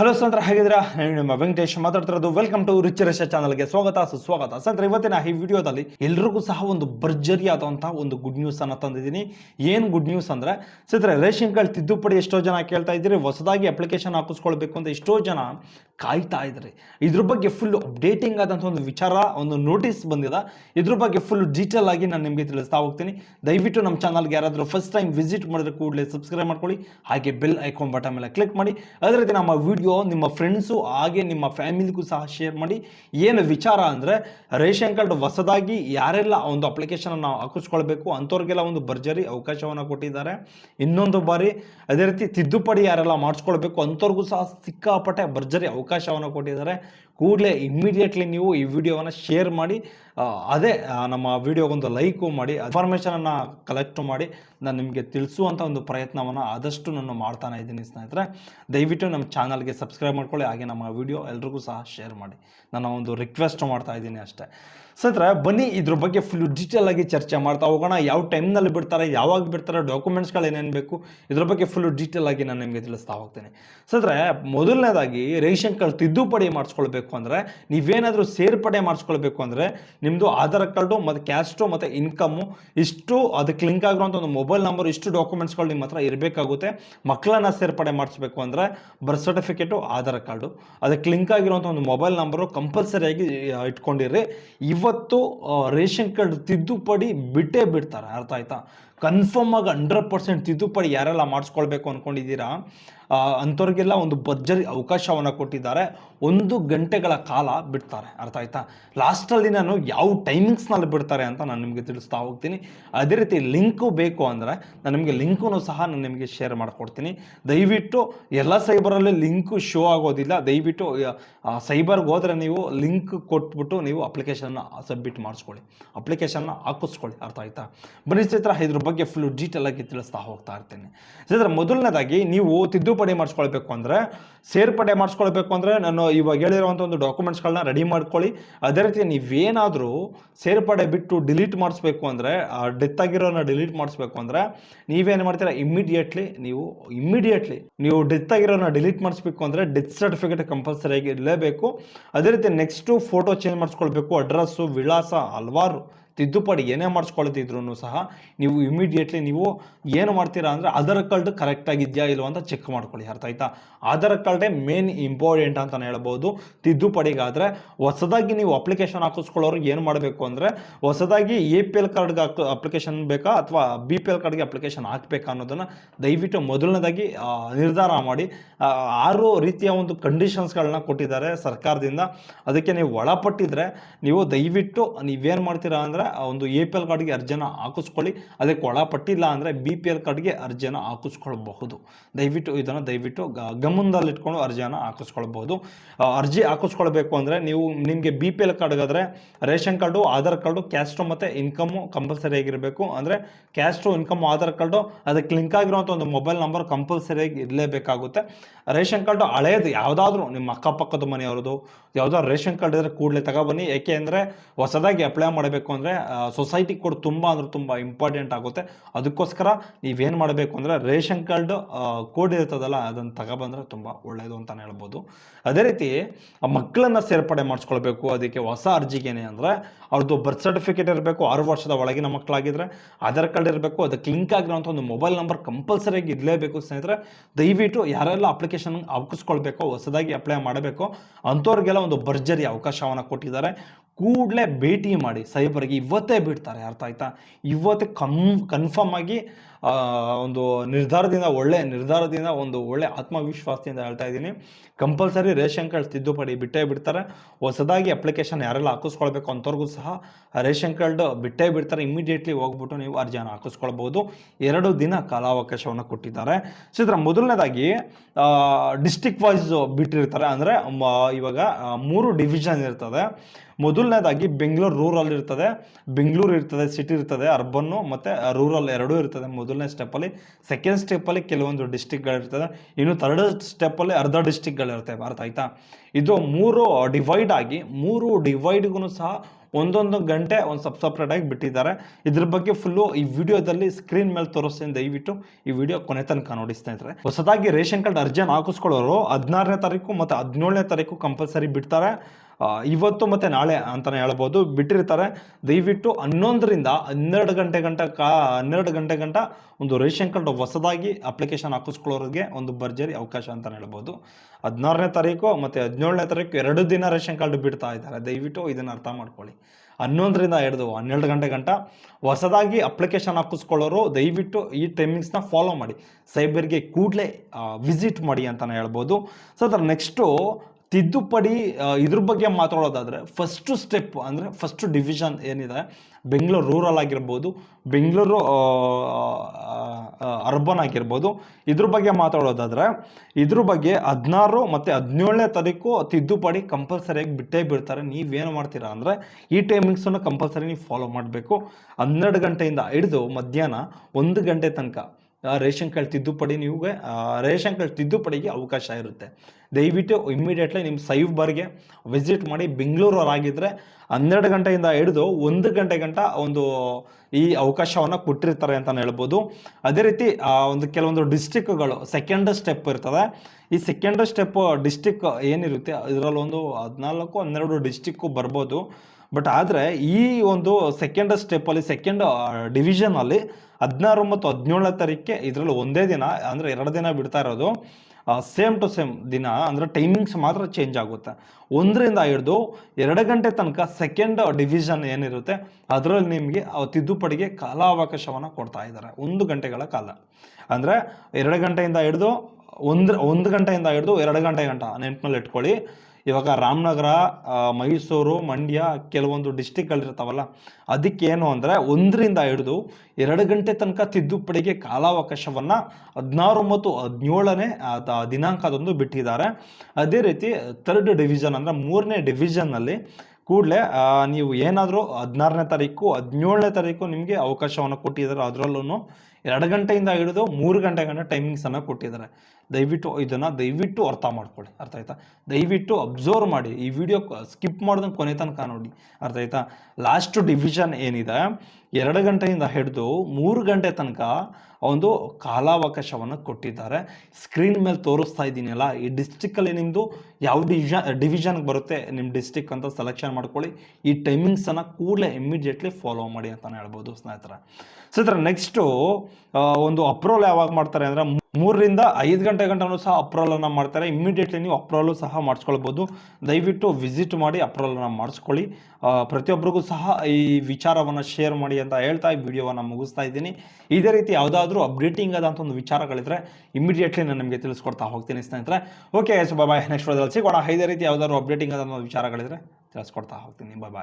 Hello ಸಂತ್ರ ಹೇಗಿದ್ದೀರಾ? ನಾನು ನಿಮ್ಮ ವೆಂಕಟೇಶ್ ಮಾತಾಡ್ತಿರೋದು. ವೆಲ್ಕಮ್ ಟು ರಿಚ್ ರಶ ಚಾನಲ್ಗೆ ಸ್ವಾಗತ, ಸುಸ್ವಾಗತ. ಸಂತ್ರ ಇವತ್ತಿನ ಈ ವಿಡಿಯೋದಲ್ಲಿ ಎಲ್ರಿಗೂ ಸಹ ಒಂದು ಭರ್ಜರಿ ಆದಂತಹ ಒಂದು ಗುಡ್ ನ್ಯೂಸ್ ಅನ್ನ ತಂದಿದ್ದೀನಿ. ಏನು ಗುಡ್ ನ್ಯೂಸ್ ಅಂದ್ರೆ ಸಂತ್ರ ರೇಷನ್ ಕಾರ್ಡ್ ತಿದ್ದುಪಡಿ ಎಷ್ಟೋ ಜನ ಕೇಳ್ತಾ ಇದ್ದೀರಿ, ಹೊಸದಾಗಿ ಅಪ್ಲಿಕೇಶನ್ ಹಾಕಿಸ್ಕೊಳ್ಬೇಕು ಅಂತ ಎಷ್ಟೋ ಜನ ಕಾಯ್ತಾ ಇದ್ರಿ. ಇದ್ರ ಬಗ್ಗೆ ಫುಲ್ ಅಪ್ಡೇಟಿಂಗ್ ಆದಂಥ ಒಂದು ವಿಚಾರ, ಒಂದು ನೋಟಿಸ್ ಬಂದಿದೆ. ಇದ್ರ ಬಗ್ಗೆ ಫುಲ್ ಡೀಟೇಲ್ ಆಗಿ ನಾನು ನಿಮಗೆ ತಿಳಿಸ್ತಾ ಹೋಗ್ತೀನಿ. ದಯವಿಟ್ಟು ನಮ್ಮ ಚಾನಲ್ಗೆ ಯಾರಾದರೂ ಫಸ್ಟ್ ಟೈಮ್ ವಿಸಿಟ್ ಮಾಡಿದ್ರೆ ಕೂಡಲೇ ಸಬ್ಸ್ಕ್ರೈಬ್ ಮಾಡ್ಕೊಳ್ಳಿ. ಹಾಗೆ ಬೆಲ್ ಐಕಾನ್ ಬಟನ್ ಮೇಲೆ ಕ್ಲಿಕ್ ಮಾಡಿ. ಅದೇ ರೀತಿ ನಮ್ಮ ವಿಡಿಯೋ ನಿಮ್ಮ ಫ್ರೆಂಡ್ಸು ಹಾಗೆ ನಿಮ್ಮ ಫ್ಯಾಮಿಲಿಗೂ ಸಹ ಶೇರ್ ಮಾಡಿ. ಏನು ವಿಚಾರ ಅಂದರೆ, ರೇಷನ್ ಕಾರ್ಡ್ ಹೊಸದಾಗಿ ಯಾರೆಲ್ಲ ಒಂದು ಅಪ್ಲಿಕೇಶನ್ ಹಾಕಿಸ್ಕೊಳ್ಬೇಕು ಅಂಥವ್ರಿಗೆಲ್ಲ ಒಂದು ಭರ್ಜರಿ ಅವಕಾಶವನ್ನು ಕೊಟ್ಟಿದ್ದಾರೆ. ಇನ್ನೊಂದು ಬಾರಿ ಅದೇ ರೀತಿ ತಿದ್ದುಪಡಿ ಯಾರೆಲ್ಲ ಮಾಡಿಸ್ಕೊಳ್ಬೇಕು ಅಂಥವ್ರಿಗೂ ಸಹ ಸಿಕ್ಕಾಪಟ್ಟೆ ಭರ್ಜರಿ ಅವಕಾಶವನ್ನು ಕೊಟ್ಟಿದ್ದಾರೆ. ಕೂಡಲೇ ಇಮ್ಮಿಡಿಯೇಟ್ಲಿ ನೀವು ಈ ವಿಡಿಯೋವನ್ನು ಶೇರ್ ಮಾಡಿ ಅದೇ ನಮ್ಮ ವಿಡಿಯೋಗೊಂದು ಲೈಕು ಮಾಡಿ ಇನ್ಫಾರ್ಮೇಷನನ್ನು ಕಲೆಕ್ಟ್ ಮಾಡಿ, ನಾನು ನಿಮಗೆ ತಿಳಿಸುವಂಥ ಒಂದು ಪ್ರಯತ್ನವನ್ನು ಆದಷ್ಟು ನಾನು ಮಾಡ್ತಾನೆ ಇದ್ದೀನಿ ಸ್ನೇಹಿತರೆ. ದಯವಿಟ್ಟು ನಮ್ಮ ಚಾನಲ್ಗೆ ಸಬ್ಸ್ಕ್ರೈಬ್ ಮಾಡ್ಕೊಳ್ಳಿ, ಹಾಗೆ ನಮ್ಮ ವಿಡಿಯೋ ಎಲ್ರಿಗೂ ಸಹ ಶೇರ್ ಮಾಡಿ. ನಾನು ಒಂದು ರಿಕ್ವೆಸ್ಟ್ ಮಾಡ್ತಾ ಇದ್ದೀನಿ ಅಷ್ಟೇ. ಸ್ನೇಹಿತರೆ, ಬನ್ನಿ, ಇದ್ರ ಬಗ್ಗೆ ಫುಲ್ ಡಿಟೇಲ್ ಆಗಿ ಚರ್ಚೆ ಮಾಡ್ತಾ ಹೋಗೋಣ. ಯಾವ ಟೈಮ್ನಲ್ಲಿ ಬಿಡ್ತಾರೆ, ಯಾವಾಗ ಬಿಡ್ತಾರೆ ಡಾಕ್ಯುಮೆಂಟ್ಸ್ಗಳು ಏನೇನು ಬೇಕು, ಇದ್ರ ಬಗ್ಗೆ ಫುಲ್ ಡಿಟೇಲ್ ಆಗಿ ನಾನು ನಿಮಗೆ ತಿಳಿಸ್ತಾ ಹೋಗ್ತೀನಿ. ಸ್ನೇಹಿತರೆ, ಮೊದಲನೇದಾಗಿ ರೇಷನ್ ಕಾರ್ಡ್ ತಿದ್ದುಪಡಿ ಮಾಡಿಸ್ಕೊಳ್ಬೇಕು ಅಂದರೆ, ನೀವೇನಾದರೂ ಸೇರ್ಪಡೆ ಮಾಡಿಸ್ಕೊಳ್ಬೇಕು ಅಂದರೆ ನಿಮ್ಮದು ಆಧಾರ್ ಕಾರ್ಡು ಮತ್ತು ಕ್ಯಾಸ್ಟು ಮತ್ತು ಇನ್ಕಮ್ಮು ಇಷ್ಟು ಅದಕ್ಕೆ ಲಿಂಕ್ ಆಗಿರುವಂಥ ಒಂದು ಮೊಬೈಲ್ ನಂಬರ್ ಇಷ್ಟು ಡಾಕ್ಯುಮೆಂಟ್ಸ್ಗಳು ನಿಮ್ಮ ಹತ್ರ ಇರಬೇಕಾಗುತ್ತೆ. ಮಕ್ಕಳನ್ನ ಸೇರ್ಪಡೆ ಮಾಡಿಸ್ಬೇಕು ಅಂದರೆ ಬರ್ತ್ ಸರ್ಟಿಫಿಕೇಟು ಆಧಾರ್ ಕಾರ್ಡು ಅದಕ್ಕೆ ಲಿಂಕ್ ಆಗಿರುವಂಥ ಒಂದು ಮೊಬೈಲ್ ನಂಬರು ಕಂಪಲ್ಸರಿಯಾಗಿ ಇಟ್ಕೊಂಡಿರ್ರಿ. ಇವತ್ತು ರೇಷನ್ ಕಾರ್ಡ್ ತಿದ್ದುಪಡಿ ಬಿಟ್ಟೇ ಬಿಡ್ತಾರೆ. ಅರ್ಥ ಆಯ್ತಾ? ಕನ್ಫರ್ಮ್ ಆಗಿ ಹಂಡ್ರೆಡ್ ಪರ್ಸೆಂಟ್ ತಿದ್ದುಪಡಿ ಯಾರೆಲ್ಲ ಮಾಡಿಸ್ಕೊಳ್ಬೇಕು ಅಂದ್ಕೊಂಡಿದ್ದೀರಾ ಅಂಥವ್ರಿಗೆಲ್ಲ ಒಂದು ಭರ್ಜರಿ ಅವಕಾಶವನ್ನು ಕೊಟ್ಟಿದ್ದಾರೆ. ಒಂದು ಗಂಟೆಗಳ ಕಾಲ ಬಿಡ್ತಾರೆ. ಅರ್ಥ ಆಯ್ತಾ? ಲಾಸ್ಟಲ್ಲಿ ನಾನು ಯಾವ ಟೈಮಿಂಗ್ಸ್ನಲ್ಲಿ ಬಿಡ್ತಾರೆ ಅಂತ ನಾನು ನಿಮಗೆ ತಿಳಿಸ್ತಾ ಹೋಗ್ತೀನಿ. ಅದೇ ರೀತಿ ಲಿಂಕು ಬೇಕು ಅಂದರೆ ನಾನು ನಿಮಗೆ ಲಿಂಕೂ ಸಹ ನಾನು ನಿಮಗೆ ಶೇರ್ ಮಾಡಿಕೊಡ್ತೀನಿ. ದಯವಿಟ್ಟು ಎಲ್ಲ ಸೈಬರಲ್ಲಿ ಲಿಂಕು ಶೋ ಆಗೋದಿಲ್ಲ. ದಯವಿಟ್ಟು ಸೈಬರ್ಗೆ ಹೋದರೆ ನೀವು ಲಿಂಕ್ ಕೊಟ್ಬಿಟ್ಟು ನೀವು ಅಪ್ಲಿಕೇಶನ್ನ ಸಬ್ಮಿಟ್ ಮಾಡಿಸ್ಕೊಳ್ಳಿ. ಅಪ್ಲಿಕೇಶನ್ನ ಹಾಕಿಸ್ಕೊಳ್ಳಿ. ಅರ್ಥ ಆಯ್ತಾ? ಬನ್ನಿ ಚಿತ್ರ ಇದ್ರ ಫುಲ್ ಡೀಟೇಲ್ ಆಗಿ ತಿಳಿಸ್ತಾ ಹೋಗ್ತಾ ಇರ್ತೇನೆ. ಸ್ನೇಹಿತರೆ ಮೊದಲನೇದಾಗಿ ನೀವು ತಿದ್ದುಪಡಿ ಮಾಡಿಸ್ಕೊಳ್ಬೇಕು ಅಂದರೆ, ಸೇರ್ಪಡೆ ಮಾಡಿಸ್ಕೊಳ್ಬೇಕು ಅಂದರೆ ನಾನು ಇವಾಗ ಹೇಳಿರುವಂಥ ಒಂದು ಡಾಕ್ಯುಮೆಂಟ್ಸ್ಗಳನ್ನ ರೆಡಿ ಮಾಡ್ಕೊಳ್ಳಿ. ಅದೇ ರೀತಿ ನೀವೇನಾದರೂ ಸೇರ್ಪಡೆ ಬಿಟ್ಟು ಡಿಲೀಟ್ ಮಾಡಿಸ್ಬೇಕು ಅಂದರೆ ಡೆತ್ ಆಗಿರೋನ ಡಿಲೀಟ್ ಮಾಡಿಸ್ಬೇಕು ಅಂದರೆ, ನೀವೇನು ಮಾಡ್ತೀರಾ? ಇಮ್ಮಿಡಿಯೇಟ್ಲಿ ನೀವು ಇಮ್ಮಿಡಿಯೇಟ್ಲಿ ನೀವು ಡೆತ್ ಆಗಿರೋನ ಡಿಲೀಟ್ ಮಾಡಿಸ್ಬೇಕು ಅಂದರೆ ಡೆತ್ ಸರ್ಟಿಫಿಕೇಟ್ ಕಂಪಲ್ಸರಿಯಾಗಿ ಇರಲೇಬೇಕು. ಅದೇ ರೀತಿ ನೆಕ್ಸ್ಟು ಫೋಟೋ ಚೇಂಜ್ ಮಾಡಿಸ್ಕೊಳ್ಬೇಕು. ಅಡ್ರೆಸ್ಸು ವಿಳಾಸ, ಹಲವಾರು ತಿದ್ದುಪಡಿ ಏನೇ ಮಾಡಿಸ್ಕೊಳ್ತಿದ್ರು ಸಹ ನೀವು ಇಮಿಡಿಯೇಟ್ಲಿ ನೀವು ಏನು ಮಾಡ್ತೀರಾ ಅಂದರೆ ಆಧಾರ್ ಕಾರ್ಡ್ ಕರೆಕ್ಟಾಗಿದೆಯಾ ಇಲ್ವ ಅಂತ ಚೆಕ್ ಮಾಡ್ಕೊಳ್ಳಿ, ಅರ್ಥ ಆಯ್ತಾ? ಆಧಾರ್ ಕಾರ್ಡೇ ಮೇನ್ ಇಂಪಾರ್ಟೆಂಟ್ ಅಂತಲೇ ಹೇಳ್ಬೋದು. ತಿದ್ದುಪಡಿಗಾದರೆ ಹೊಸದಾಗಿ ನೀವು ಅಪ್ಲಿಕೇಶನ್ ಹಾಕಿಸ್ಕೊಳ್ಳೋರು ಏನು ಮಾಡಬೇಕು ಅಂದರೆ ಹೊಸದಾಗಿ ಎ ಪಿ ಎಲ್ ಕಾರ್ಡ್ಗೆ ಹಾಕ ಅಪ್ಲಿಕೇಶನ್ ಬೇಕಾ ಅಥವಾ ಬಿ ಪಿ ಎಲ್ ಕಾರ್ಡ್ಗೆ ಅಪ್ಲಿಕೇಶನ್ ಹಾಕಬೇಕಾ ಅನ್ನೋದನ್ನು ದಯವಿಟ್ಟು ಮೊದಲನೇದಾಗಿ ನಿರ್ಧಾರ ಮಾಡಿ. ಆರು ರೀತಿಯ ಒಂದು ಕಂಡೀಷನ್ಸ್ಗಳನ್ನ ಕೊಟ್ಟಿದ್ದಾರೆ ಸರ್ಕಾರದಿಂದ. ಅದಕ್ಕೆ ನೀವು ಒಳಪಟ್ಟಿದ್ರೆ ನೀವು ದಯವಿಟ್ಟು ನೀವೇನು ಮಾಡ್ತೀರಾ ಅಂದರೆ ಒಂದು ಎ ಪಿ ಎಲ್ ಕಾರ್ಡ್ಗೆ ಅರ್ಜಿಯನ್ನು ಹಾಕಿಸ್ಕೊಳ್ಳಿ. ಅದಕ್ಕೆ ಒಳಪಟ್ಟಿಲ್ಲ ಅಂದರೆ ಬಿ ಪಿ ಎಲ್ ಕಾರ್ಡ್ಗೆ ಅರ್ಜಿಯನ್ನು ಹಾಕಿಸ್ಕೊಳ್ಬಹುದು. ದಯವಿಟ್ಟು ಇದನ್ನು ದಯವಿಟ್ಟು ಗಮನದಲ್ಲಿಟ್ಕೊಂಡು ಅರ್ಜಿಯನ್ನು ಹಾಕಿಸ್ಕೊಳ್ಬಹುದು. ಅರ್ಜಿ ಹಾಕಿಸ್ಕೊಳ್ಬೇಕು ಅಂದರೆ ನೀವು ನಿಮಗೆ B P L ಕಾರ್ಡ್ಗಾದರೆ ration card, Aadhaar card, caste ಮತ್ತು ಇನ್ಕಮ್ಮು ಕಂಪಲ್ಸರಿ ಆಗಿರಬೇಕು. ಅಂದರೆ ಕ್ಯಾಸ್ಟು ಇನ್ಕಮ್ ಆಧಾರ್ ಕಾರ್ಡು ಅದಕ್ಕೆ ಲಿಂಕ್ ಆಗಿರುವಂಥ ಒಂದು ಮೊಬೈಲ್ ನಂಬರ್ ಕಂಪಲ್ಸರಿಯಾಗಿ ಇರಲೇಬೇಕಾಗುತ್ತೆ. ರೇಷನ್ ಕಾರ್ಡು ಹಳೇದು ಯಾವುದಾದ್ರೂ ನಿಮ್ಮ ಅಕ್ಕಪಕ್ಕದ ಮನೆಯವ್ರದ್ದು, ಯಾವುದಾದ್ರು ರೇಷನ್ ಕಾರ್ಡ್ ಇದ್ರೆ ಕೂಡಲೇ ತಗೊಬನ್ನಿ ಏಕೆ ಅಂದರೆ ಹೊಸದಾಗಿ ಅಪ್ಲೈ ಮಾಡಬೇಕು ಅಂದರೆ ಸೊಸೈಟಿ ಕೋಡ್ ತುಂಬ ಅಂದ್ರೆ ತುಂಬ ಇಂಪಾರ್ಟೆಂಟ್ ಆಗುತ್ತೆ. ಅದಕ್ಕೋಸ್ಕರ ನೀವೇನು ಮಾಡಬೇಕು ಅಂದರೆ ರೇಷನ್ ಕಾರ್ಡ್ ಕೋಡ್ ಇರ್ತದಲ್ಲ, ಅದನ್ನು ತಗೊಬಂದ್ರೆ ತುಂಬ ಒಳ್ಳೆಯದು ಅಂತಲೇ ಹೇಳ್ಬೋದು. ಅದೇ ರೀತಿ, ಆ, ಮಕ್ಕಳನ್ನು ಸೇರ್ಪಡೆ ಮಾಡಿಸ್ಕೊಳ್ಬೇಕು, ಅದಕ್ಕೆ ಹೊಸ ಅರ್ಜಿಗೇನೆ ಅಂದರೆ ಅವ್ರದ್ದು ಬರ್ತ್ ಸರ್ಟಿಫಿಕೇಟ್ ಇರಬೇಕು, ಆರು ವರ್ಷದ ಒಳಗಿನ ಮಕ್ಕಳಾಗಿದ್ರೆ ಆಧಾರ್ ಕಾರ್ಡ್ ಇರಬೇಕು, ಅದಕ್ಕೆ ಲಿಂಕ್ ಆಗಿರೋಂಥ ಒಂದು ಮೊಬೈಲ್ ನಂಬರ್ ಕಂಪಲ್ಸರಿಯಾಗಿ ಇರಲೇಬೇಕು ಸ್ನೇಹಿತರೆ. ದಯವಿಟ್ಟು ಯಾರೆಲ್ಲ ಅಪ್ಲಿಕೇಶನ್ ಹಾಕಿಸ್ಕೊಳ್ಬೇಕೋ ಹೊಸದಾಗಿ ಅಪ್ಲೈ ಮಾಡಬೇಕು, ಅಂಥವ್ರಿಗೆಲ್ಲ ಒಂದು ಭರ್ಜರಿ ಅವಕಾಶವನ್ನು ಕೊಟ್ಟಿದ್ದಾರೆ. ಕೂಡಲೇ ಭೇಟಿ ಮಾಡಿ, ಸೈಬರ್ಗೆ ಇವತ್ತೇ ಬಿಡ್ತಾರೆ, ಅರ್ಥ ಆಯ್ತಾ? ಇವತ್ತು ಕನ್ ಕನ್ಫರ್ಮ್ ಆಗಿ ಒಂದು ನಿರ್ಧಾರದಿಂದ, ಒಳ್ಳೆ ನಿರ್ಧಾರದಿಂದ, ಒಂದು ಒಳ್ಳೆ ಆತ್ಮವಿಶ್ವಾಸದಿಂದ ಹೇಳ್ತಾ ಇದ್ದೀನಿ. ಕಂಪಲ್ಸರಿ ರೇಷನ್ ಕಾರ್ಡ್ ತಿದ್ದುಪಡಿ ಬಿಟ್ಟೇ ಬಿಡ್ತಾರೆ. ಹೊಸದಾಗಿ ಅಪ್ಲಿಕೇಶನ್ ಯಾರೆಲ್ಲ ಹಾಕಿಸ್ಕೊಳ್ಬೇಕು ಅಂಥವ್ರಿಗೂ ಸಹ ರೇಷನ್ ಕಾರ್ಡ್ ಬಿಟ್ಟೇ ಬಿಡ್ತಾರೆ. ಇಮಿಡಿಯೇಟ್ಲಿ ಹೋಗ್ಬಿಟ್ಟು ನೀವು ಅರ್ಜಿಯನ್ನು ಹಾಕಿಸ್ಕೊಳ್ಬೋದು. ಎರಡು ದಿನ ಕಾಲಾವಕಾಶವನ್ನು ಕೊಟ್ಟಿದ್ದಾರೆ. ಸೊ ಇದರ ಮೊದಲನೇದಾಗಿ ಡಿಸ್ಟಿಕ್ ವೈಸ್ ಬಿಟ್ಟಿರ್ತಾರೆ. ಅಂದರೆ ಇವಾಗ ಮೂರು ಡಿವಿಷನ್ ಇರ್ತದೆ. ಮೊದಲನೇದಾಗಿ ಬೆಂಗಳೂರು ರೂರಲ್ ಇರ್ತದೆ. ಬೆಂಗಳೂರು ಇರ್ತದೆ ಸಿಟಿ ಇರ್ತದೆ ಅರ್ಬನ್ನು ಮತ್ತು ರೂರಲ್ ಎರಡೂ ಇರ್ತದೆ. ಮೊದಲನೇ ಸ್ಟೆಪ್ಪಲ್ಲಿ ಸೆಕೆಂಡ್ ಸ್ಟೆಪ್ಪಲ್ಲಿ ಕೆಲವೊಂದು ಡಿಸ್ಟಿಕ್ಗಳಿರ್ತದೆ ಇನ್ನು ಥರ್ಡ್ ಸ್ಟೆಪ್ಪಲ್ಲಿ ಅರ್ಧ ಡಿಸ್ಟಿಕ್ಗಳಿರ್ತವೆ ಅರ್ಥ ಆಯಿತಾ? ಇದು ಮೂರು ಡಿವೈಡ್ ಆಗಿ, ಮೂರು ಡಿವೈಡ್ಗೂ ಸಹ ಒಂದೊಂದು ಗಂಟೆ ಒಂದು ಸಬ್ ಸಪ್ರೇಟಾಗಿ ಬಿಟ್ಟಿದ್ದಾರೆ. ಇದ್ರ ಬಗ್ಗೆ ಫುಲ್ಲು ಈ ವಿಡಿಯೋದಲ್ಲಿ ಸ್ಕ್ರೀನ್ ಮೇಲೆ ತೋರಿಸ್ತೀನಿ. ದಯವಿಟ್ಟು ಈ ವಿಡಿಯೋ ಕೊನೆ ತನಕ ನೋಡಿ ಸ್ನೇಹಿತರೆ. ಹೊಸದಾಗಿ ರೇಷನ್ ಕಾರ್ಡ್ ಅರ್ಜಿಯನ್ನು ಹಾಕಿಸ್ಕೊಳ್ಳೋರು ಹದಿನಾರನೇ ತಾರೀಕು ಮತ್ತು ಹದಿನೇಳನೇ ತಾರೀಕು ಕಂಪಲ್ಸರಿ ಬಿಡ್ತಾರೆ. ಇವತ್ತು ಮತ್ತು ನಾಳೆ ಅಂತಲೇ ಹೇಳ್ಬೋದು. ಬಿಟ್ಟಿರ್ತಾರೆ. ದಯವಿಟ್ಟು ಹನ್ನೊಂದರಿಂದ ಹನ್ನೆರಡು ಗಂಟೆ ಗಂಟ ಕಾ, ಹನ್ನೆರಡು ಗಂಟೆ ಗಂಟ ಒಂದು ರೇಷನ್ ಕಾರ್ಡ್ ಹೊಸದಾಗಿ ಅಪ್ಲಿಕೇಶನ್ ಹಾಕಿಸ್ಕೊಳ್ಳೋರಿಗೆ ಒಂದು ಭರ್ಜರಿ ಅವಕಾಶ ಅಂತಲೇ ಹೇಳ್ಬೋದು. ಹದಿನಾರನೇ ತಾರೀಕು ಮತ್ತು ಹದಿನೇಳನೇ ತಾರೀಕು ಎರಡು ದಿನ ರೇಷನ್ ಕಾರ್ಡ್ ಬಿಡ್ತಾ ಇದ್ದಾರೆ. ದಯವಿಟ್ಟು ಇದನ್ನು ಅರ್ಥ ಮಾಡ್ಕೊಳ್ಳಿ. ಹನ್ನೊಂದರಿಂದ ಹಿಡಿದು ಹನ್ನೆರಡು ಗಂಟೆ ಗಂಟ ಹೊಸದಾಗಿ ಅಪ್ಲಿಕೇಶನ್ ಹಾಕಿಸ್ಕೊಳ್ಳೋರು ದಯವಿಟ್ಟು ಈ ಟೈಮಿಂಗ್ಸ್ನ ಫಾಲೋ ಮಾಡಿ. ಸೈಬರ್ಗೆ ಕೂಡಲೇ ವಿಸಿಟ್ ಮಾಡಿ ಅಂತಲೇ ಹೇಳ್ಬೋದು. ಸೊ ಅದರ ನೆಕ್ಸ್ಟು ತಿದ್ದುಪಡಿ ಇದ್ರ ಬಗ್ಗೆ ಮಾತಾಡೋದಾದರೆ ಫಸ್ಟು ಸ್ಟೆಪ್ ಅಂದರೆ ಫಸ್ಟು ಡಿವಿಷನ್ ಏನಿದೆ, ಬೆಂಗಳೂರು ರೂರಲ್ ಆಗಿರ್ಬೋದು, ಬೆಂಗಳೂರು ಅರ್ಬನ್ ಆಗಿರ್ಬೋದು. ಇದ್ರ ಬಗ್ಗೆ ಮಾತಾಡೋದಾದರೆ ಇದ್ರ ಬಗ್ಗೆ ಹದಿನಾರು ಮತ್ತು ಹದಿನೇಳನೇ ತಾರೀಕು ತಿದ್ದುಪಡಿ ಕಂಪಲ್ಸರಿಯಾಗಿ ಬಿಟ್ಟೇ ಬಿಡ್ತಾರೆ. ನೀವೇನು ಮಾಡ್ತೀರಾ ಅಂದರೆ ಈ ಟೈಮಿಂಗ್ಸನ್ನು ಕಂಪಲ್ಸರಿ ನೀವು ಫಾಲೋ ಮಾಡಬೇಕು. ಹನ್ನೆರಡು ಗಂಟೆಯಿಂದ ಹಿಡಿದು ಮಧ್ಯಾಹ್ನ ಒಂದು ಗಂಟೆ ತನಕ ರೇಷನ್ ಕಾರ್ಡ್ ತಿದ್ದುಪಡಿ ನೀವುಗೆ ರೇಷನ್ ಕಾರ್ಡ್ ತಿದ್ದುಪಡಿಗೆ ಅವಕಾಶ ಇರುತ್ತೆ. ದಯವಿಟ್ಟು ಇಮ್ಮಿಡಿಯೇಟ್ಲಿ ನಿಮ್ಮ ಸೈವ್ ಬಾರ್ಗೆ ವಿಸಿಟ್ ಮಾಡಿ ಬೆಂಗಳೂರವರಾಗಿದ್ದರೆ ಹನ್ನೆರಡು ಗಂಟೆಯಿಂದ ಹಿಡಿದು ಒಂದು ಗಂಟೆ ಗಂಟ ಒಂದು ಈ ಅವಕಾಶವನ್ನು ಕೊಟ್ಟಿರ್ತಾರೆ ಅಂತಲೇ ಹೇಳ್ಬೋದು. ಅದೇ ರೀತಿ ಒಂದು ಕೆಲವೊಂದು ಡಿಸ್ಟಿಕ್ಗಳು ಸೆಕೆಂಡ್ ಸ್ಟೆಪ್ ಇರ್ತದೆ. ಈ ಸೆಕೆಂಡ್ ಸ್ಟೆಪ್ ಡಿಸ್ಟಿಕ್ ಏನಿರುತ್ತೆ, ಅದರಲ್ಲೊಂದು ಹದಿನಾಲ್ಕು ಹನ್ನೆರಡು ಡಿಸ್ಟಿಕ್ಕು ಬರ್ಬೋದು. ಬಟ್ ಆದರೆ ಈ ಒಂದು ಸೆಕೆಂಡ್ ಸ್ಟೆಪ್ಪಲ್ಲಿ ಸೆಕೆಂಡ್ ಡಿವಿಷನಲ್ಲಿ ಹದಿನಾರು ಮತ್ತು ಹದಿನೇಳನೇ ತಾರೀಕಿಗೆ ಇದರಲ್ಲಿ ಒಂದೇ ದಿನ, ಅಂದರೆ ಎರಡು ದಿನ ಬಿಡ್ತಾ ಇರೋದು ಸೇಮ್ ಟು ಸೇಮ್ ದಿನ, ಅಂದರೆ ಟೈಮಿಂಗ್ಸ್ ಮಾತ್ರ ಚೇಂಜ್ ಆಗುತ್ತೆ. ಒಂದರಿಂದ ಹಿಡಿದು ಎರಡು ಗಂಟೆ ತನಕ ಸೆಕೆಂಡ್ ಡಿವಿಷನ್ ಏನಿರುತ್ತೆ, ಅದರಲ್ಲಿ ನಿಮಗೆ ತಿದ್ದುಪಡಿಗೆ ಕಾಲಾವಕಾಶವನ್ನು ಕೊಡ್ತಾ ಇದ್ದಾರೆ, ಒಂದು ಗಂಟೆಗಳ ಕಾಲ. ಅಂದರೆ ಎರಡು ಗಂಟೆಯಿಂದ ಹಿಡಿದು ಒಂದು ಒಂದು ಗಂಟೆಯಿಂದ ಹಿಡಿದು ಎರಡು ಗಂಟೆ ಗಂಟ ನೆನಪಿನಲ್ಲಿ ಇಟ್ಕೊಳ್ಳಿ ಇವಾಗ ರಾಮನಗರ ಮೈಸೂರು, ಮಂಡ್ಯ ಕೆಲವೊಂದು ಡಿಸ್ಟಿಕ್ಗಳಿರ್ತಾವಲ್ಲ ಅದಕ್ಕೇನು ಅಂದರೆ ಒಂದರಿಂದ ಹಿಡಿದು ಎರಡು ಗಂಟೆ ತನಕ ತಿದ್ದುಪಡಿಗೆ ಕಾಲಾವಕಾಶವನ್ನು ಹದಿನಾರು ಮತ್ತು ಹದಿನೇಳನೇ ದಿನಾಂಕದಂದು ಬಿಟ್ಟಿದ್ದಾರೆ. ಅದೇ ರೀತಿ ಥರ್ಡ್ ಡಿವಿಷನ್ ಅಂದರೆ ಮೂರನೇ ಡಿವಿಷನ್ನಲ್ಲಿ ಕೂಡಲೇ ನೀವು ಏನಾದರೂ ಹದಿನಾರನೇ ತಾರೀಕು, ಹದಿನೇಳನೇ ತಾರೀಕು ನಿಮಗೆ ಅವಕಾಶವನ್ನು ಕೊಟ್ಟಿದ್ದಾರೆ. ಅದರಲ್ಲೂ ಎರಡು ಗಂಟೆಯಿಂದ ಹಿಡಿದು ಮೂರು ಗಂಟೆ ಗಂಟೆ ಟೈಮಿಂಗ್ಸನ್ನು ಕೊಟ್ಟಿದ್ದಾರೆ. ದಯವಿಟ್ಟು ಇದನ್ನು ದಯವಿಟ್ಟು ಅರ್ಥ ಮಾಡ್ಕೊಳ್ಳಿ. ಅರ್ಥ ಆಯ್ತಾ? ದಯವಿಟ್ಟು ಅಬ್ಸರ್ವ್ ಮಾಡಿ. ಈ ವಿಡಿಯೋ ಸ್ಕಿಪ್ ಮಾಡ್ದಂಗೆ ಕೊನೆ ತನಕ ನೋಡಿ. ಅರ್ಥ ಆಯ್ತಾ? ಲಾಸ್ಟ್ ಡಿವಿಷನ್ ಏನಿದೆ, ಎರಡು ಗಂಟೆಯಿಂದ ಹಿಡಿದು ಮೂರು ಗಂಟೆ ತನಕ ಒಂದು ಕಾಲಾವಕಾಶವನ್ನು ಕೊಟ್ಟಿದ್ದಾರೆ. ಸ್ಕ್ರೀನ್ ಮೇಲೆ ತೋರಿಸ್ತಾ ಇದ್ದೀನಲ್ಲ ಈ ಡಿಸ್ಟಿಕ್ಕಲ್ಲಿ ನಿಮ್ಮದು ಯಾವ ಡಿವಿಷನ್ ಡಿವಿಷನ್ಗೆ ಬರುತ್ತೆ ನಿಮ್ಮ ಡಿಸ್ಟಿಕ್ ಅಂತ ಸೆಲೆಕ್ಷನ್ ಮಾಡ್ಕೊಳ್ಳಿ. ಈ ಟೈಮಿಂಗ್ಸನ್ನು ಕೂಡಲೇ ಇಮ್ಮಿಡಿಯೇಟ್ಲಿ ಫಾಲೋ ಮಾಡಿ ಅಂತಲೇ ಹೇಳ್ಬೋದು ಸ್ನೇಹಿತರೆ. ಸ್ನೇಹಿತರೆ ನೆಕ್ಸ್ಟು ಒಂದು ಅಪ್ರೂವಲ್ ಯಾವಾಗ ಮಾಡ್ತಾರೆ ಅಂದರೆ ಮೂರರಿಂದ ಐದು ಗಂಟೆ ಗಂಟನೂ ಸಹ ಅಪ್ರೂವಲನ್ನು ಮಾಡ್ತಾರೆ. ಇಮ್ಮಿಡಿಯೇಟ್ಲಿ ನೀವು ಅಪ್ರೂವಲು ಸಹ ಮಾಡಿಸ್ಕೊಳ್ಬೋದು. ದಯವಿಟ್ಟು ವಿಸಿಟ್ ಮಾಡಿ ಅಪ್ರೂವಲನ್ನು ಮಾಡಿಸ್ಕೊಳ್ಳಿ. ಪ್ರತಿಯೊಬ್ಬರಿಗೂ ಸಹ ಈ ವಿಚಾರವನ್ನು ಶೇರ್ ಮಾಡಿ ಅಂತ ಹೇಳ್ತಾ ಈ ವಿಡಿಯೋವನ್ನು ಮುಗಿಸ್ತಾ ಇದ್ದೀನಿ. ಇದೇ ರೀತಿ ಯಾವುದಾದ್ರೂ ಅಪ್ಡೇಟಿಂಗ್ ಆದಂಥ ಒಂದು ವಿಚಾರಗಳಿದ್ರೆ ಇಮಿಡಿಯೇಟ್ಲಿ ನಾನು ನಿಮಗೆ ತಿಳಿಸ್ಕೊಡ್ತಾ ಹೋಗ್ತೀನಿ ಸ್ನೇಹಿತರೆ. ಓಕೆ ಎಸ್ ಬಾಯ್ ನೆಕ್ಸ್ಟ್ ಸಿಗೋಣ. ಇದೇ ರೀತಿ ಯಾವುದಾದ್ರು ಅಪ್ಡೇಟಿಂಗ್ ಆದಂಥ ವಿಚಾರಗಳಿದ್ರೆ ತಿಳಿಸ್ಕೊಡ್ತಾ ಹೋಗ್ತೀನಿ. ಬಾಯ್